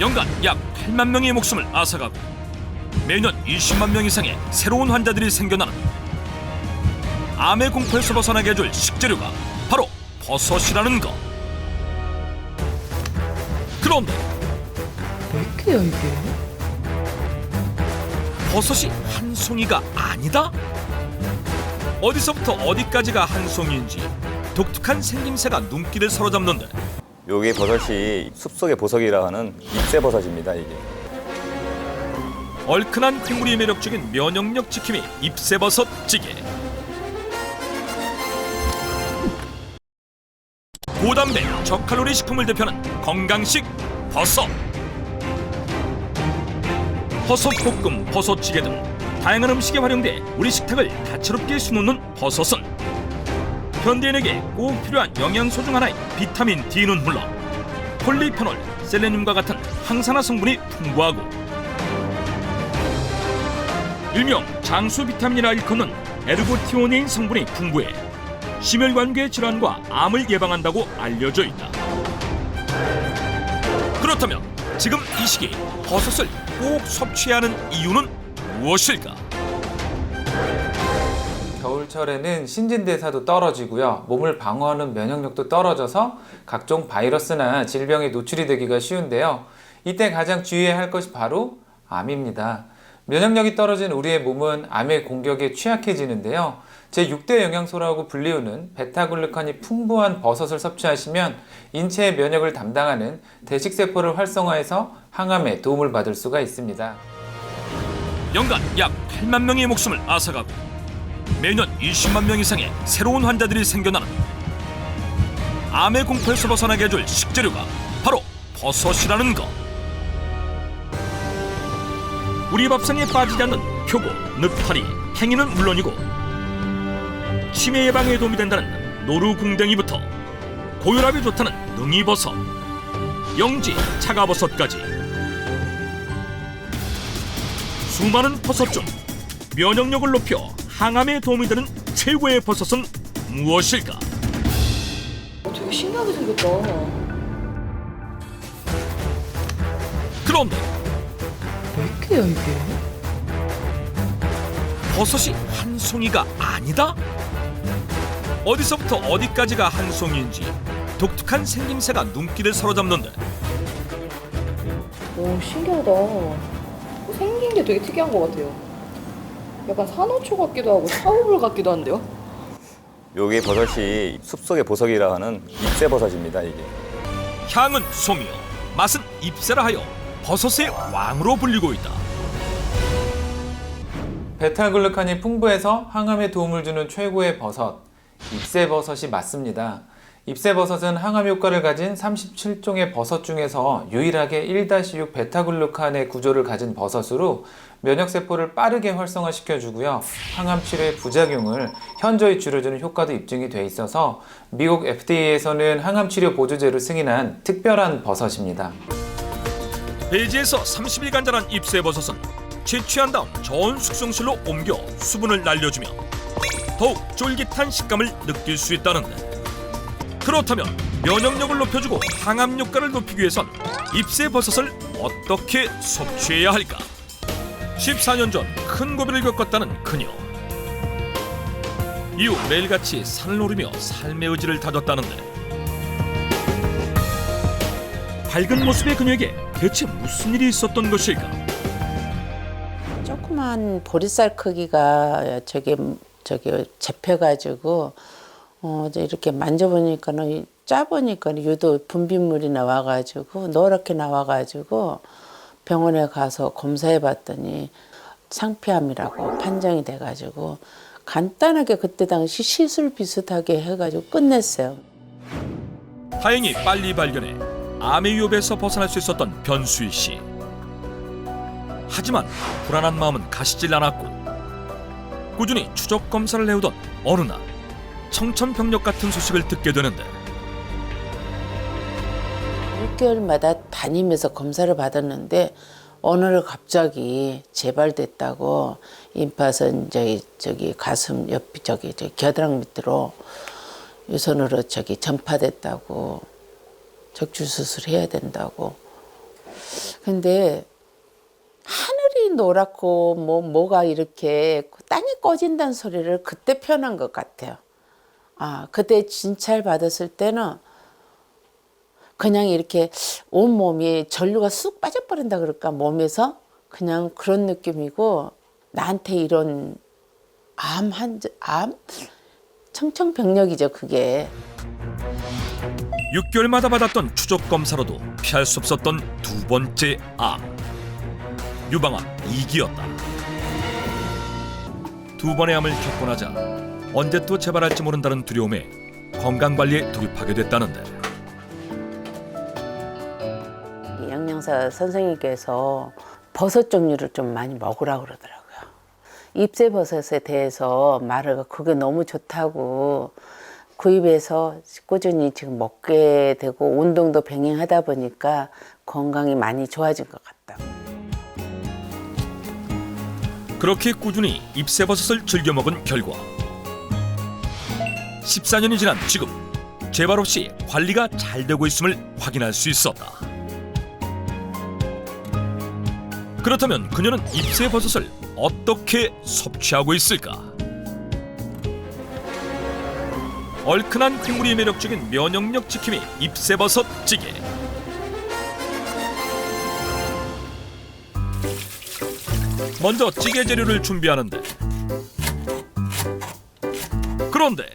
연간 약 8만 명의 목숨을 앗아가고 매년 20만 명 이상의 새로운 환자들이 생겨나는 암의 공포에서 벗어나게 해줄 식재료가 바로 버섯이라는 것. 그런데 몇 개야 이게? 버섯이 한 송이가 아니다? 어디서부터 어디까지가 한 송이인지 독특한 생김새가 눈길을 사로잡는데 요게 버섯이 숲속의 보석이라 하는 잎새 버섯입니다, 이게. 얼큰한 국물이 매력적인 면역력 지킴이 잎새버섯 찌개 고단백 저칼로리 식품을 대표하는 건강식 버섯 버섯 볶음, 버섯 찌개 등 다양한 음식에 활용돼 우리 식탁을 다채롭게 수놓는 버섯은 현대인에게 꼭 필요한 영양소 중 하나인 비타민 D는 물론 폴리페놀, 셀레늄과 같은 항산화 성분이 풍부하고 일명 장수 비타민이라 일컫는 에르고티오네인 성분이 풍부해 심혈관계 질환과 암을 예방한다고 알려져 있다. 그렇다면 지금 이 시기 버섯을 꼭 섭취해야 하는 이유는 무엇일까? 겨울철에는 신진대사도 떨어지고요. 몸을 방어하는 면역력도 떨어져서 각종 바이러스나 질병에 노출이 되기가 쉬운데요. 이때 가장 주의해야 할 것이 바로 암입니다. 면역력이 떨어진 우리의 몸은 암의 공격에 취약해지는데요. 제6대 영양소라고 불리우는 베타글루칸이 풍부한 버섯을 섭취하시면 인체의 면역을 담당하는 대식세포를 활성화해서 항암에 도움을 받을 수가 있습니다. 연간 약 8만 명의 목숨을 앗아가고 매년 20만 명 이상의 새로운 환자들이 생겨나는 암의 공포에서 벗어나게 해줄 식재료가 바로 버섯이라는 것. 우리 밥상에 빠지지 않는 표고, 늪파리, 팽이는 물론이고 치매 예방에 도움이 된다는 노루궁뎅이부터 고혈압에 좋다는 능이버섯, 영지, 차가버섯까지 수많은 버섯 중 면역력을 높여 항암에 도움이 되는 최고의 버섯은 무엇일까? 어, 되게 신기하게 생겼다. 그런데 몇 개야 이게? 버섯이 한 송이가 아니다? 어디서부터 어디까지가 한 송이인지 독특한 생김새가 눈길을 사로잡는데 오 신기하다. 뭐 생긴 게 되게 특이한 것 같아요. 약간 산호초 같기도 하고 사우물 같기도 한데요. 요게 버섯이 숲속의 보석이라 하는 잎새 버섯입니다, 이게. 향은 송이요 맛은 잎새라 하여 버섯의 왕으로 불리고 있다. 베타글루칸이 풍부해서 항암에 도움을 주는 최고의 버섯, 잎새버섯이 맞습니다. 잎새버섯은 항암 효과를 가진 37종의 버섯 중에서 유일하게 1-6 베타글루칸의 구조를 가진 버섯으로 면역세포를 빠르게 활성화시켜주고요. 항암 치료의 부작용을 현저히 줄여주는 효과도 입증이 돼 있어서 미국 FDA에서는 항암 치료 보조제로 승인한 특별한 버섯입니다. 배지에서 30일간 자란 잎새버섯은 채취한 다음 저온 숙성실로 옮겨 수분을 날려주며 더욱 쫄깃한 식감을 느낄 수 있다는데 그렇다면 면역력을 높여주고 항암 효과를 높이기 위해선 잎새버섯을 어떻게 섭취해야 할까? 14년 전 큰 고비를 겪었다는 그녀 이후 매일같이 산을 오르며 삶의 의지를 다졌다는데 밝은 모습의 그녀에게 대체 무슨 일이 있었던 것일까? 조그만 보리쌀 크기가 저기 저기 잡혀가지고 어 이렇게 만져보니까는 짜보니까 유독 분비물이 나와가지고 노랗게 나와가지고 병원에 가서 검사해 봤더니 상피암이라고 판정이 돼가지고 간단하게 그때 당시 시술 비슷하게 해가지고 끝냈어요. 다행히 빨리 발견해 암의 위협에서 벗어날 수 있었던 변수희 씨. 하지만 불안한 마음은 가시질 않았고 꾸준히 추적 검사를 해오던 어느 날 청천벽력 같은 소식을 듣게 되는데 6개월마다 다니면서 검사를 받았는데 날 갑자기 재발됐다고 임파선 저기 저기 가슴 옆 저기 저기 겨드랑 밑으로 유선으로 저기 전파됐다고 적주 수술해야 된다고 근데 하늘이 노랗고 뭐 뭐가 이렇게 땅이 꺼진다는 소리를 그때 표현한 것 같아요. 아 그때 진찰 받았을 때는 그냥 이렇게 온 몸이 전류가 쑥 빠져버린다 그럴까 몸에서 그냥 그런 느낌이고 나한테 이런 암한암 청청병력이죠 그게. 6개월마다 받았던 추적 검사로도 피할 수 없었던 두 번째 암 유방암 2기였다. 두 번의 암을 겪고 나자 언제 또 재발할지 모른다는 두려움에 건강 관리에 돌입하게 됐다는데 영양사 선생님께서 버섯 종류를 좀 많이 먹으라고 그러더라고요. 잎새 버섯에 대해서 말을 그게 너무 좋다고 구입해서 꾸준히 지금 먹게 되고 운동도 병행하다 보니까 건강이 많이 좋아진 것 같다. 그렇게 꾸준히 잎새버섯을 즐겨 먹은 결과 14년이 지난 지금 재발 없이 관리가 잘 되고 있음을 확인할 수 있었다. 그렇다면 그녀는 잎새 버섯을 어떻게 섭취하고 있을까? 얼큰한 국물이 매력적인 면역력 지킴이 잎새버섯 찌개. 먼저 찌개 재료를 준비하는데 그런데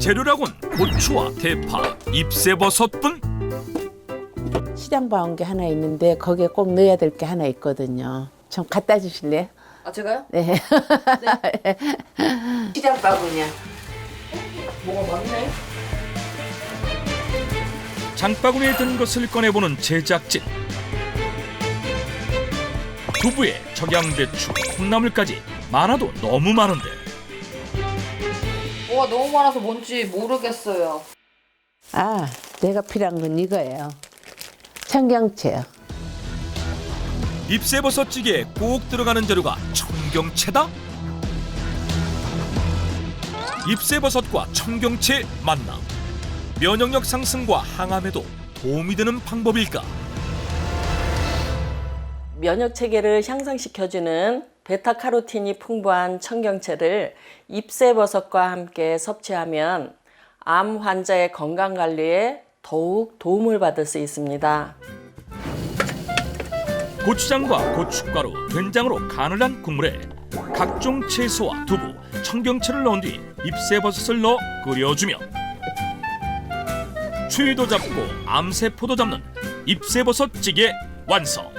재료라곤 고추와 대파, 잎새버섯뿐 시장 봐온 게 하나 있는데 거기에 꼭 넣어야 될 게 하나 있거든요. 좀 갖다 주실래요? 아 제가요? 네. 시장 바구니야. 뭐가 많네. 장바구니에 든 것을 꺼내보는 제작진 두부에 적양배추, 콩나물까지 많아도 너무 많은데 와 너무 많아서 뭔지 모르겠어요. 아, 내가 필요한 건 이거예요. 청경채요. 잎새버섯 찌개에 꼭 들어가는 재료가 청경채다? 잎새버섯과 청경채 만남 면역력 상승과 항암에도 도움이 되는 방법일까? 면역 체계를 향상시켜주는 베타카로틴이 풍부한 청경채를 잎새버섯과 함께 섭취하면 암 환자의 건강 관리에 더욱 도움을 받을 수 있습니다. 고추장과 고춧가루, 된장으로 간을 한 국물에 각종 채소와 두부, 청경채를 넣은 뒤 잎새버섯을 넣어 끓여주면 추위도 잡고 암세포도 잡는 잎새버섯 찌개 완성.